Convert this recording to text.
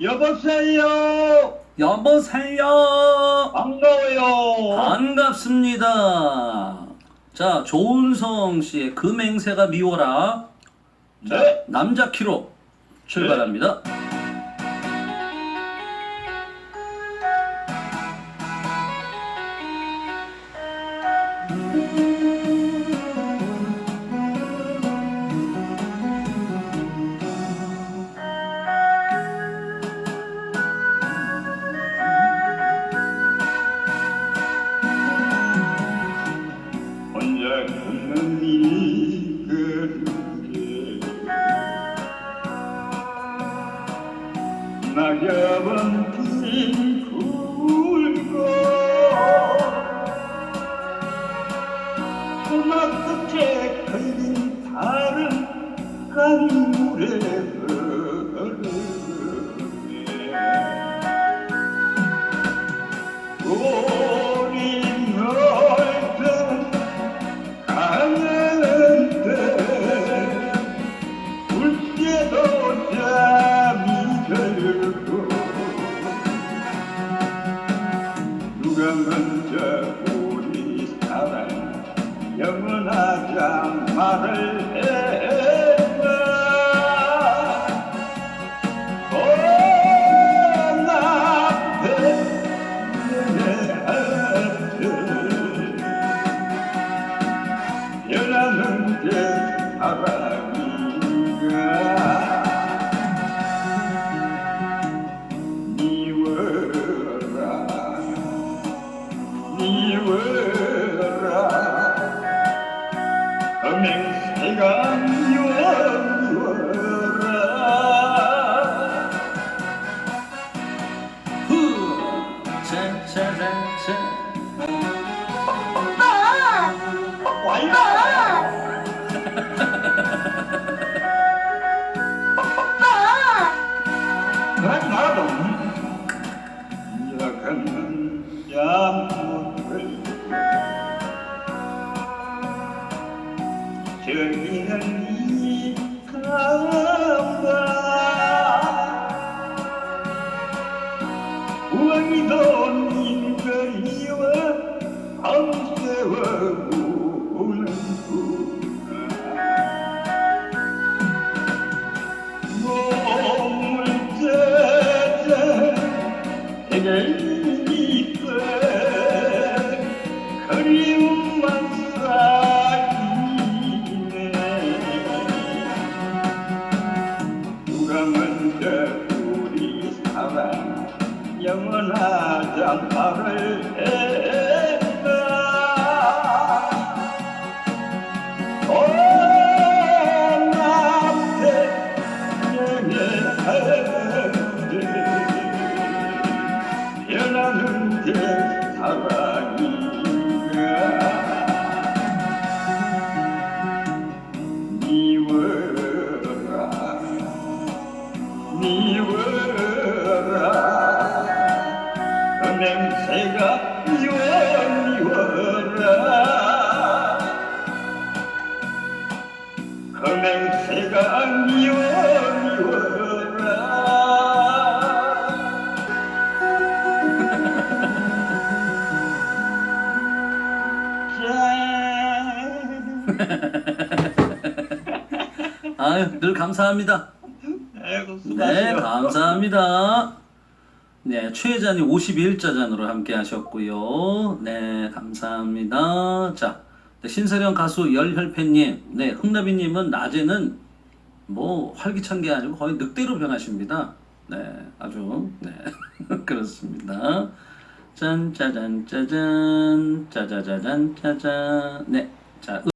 여보세요. 여보세요. 반가워요. 반갑습니다. 자, 조은성 씨의 금행새가 미워라. 자, 네. 남자 키로 출발합니다. 혼 낙엽은 핀 굵고 소나 끝에 걸린 다른 강물에 흐르 영원하자 말을 했나 온 앞에 변하는 게 사랑 금행새가 미워라 후! 차차차차. 와이라 그 저기 영원하자 말을 했 미워 미워라 짠 아유, 늘 감사합니다. 아이고 네, 수고하세요 감사합니다. 네, 최혜자님 51자잔으로 함께 하셨고요. 네, 감사합니다. 자, 네, 신세령 가수 열혈팬님, 네, 흥나비님은 낮에는 뭐 활기찬 게 아니고 거의 늑대로 변하십니다. 네, 아주, 네, 그렇습니다. 짠, 짜잔, 짜잔, 짜자자잔, 짜잔. 네, 자.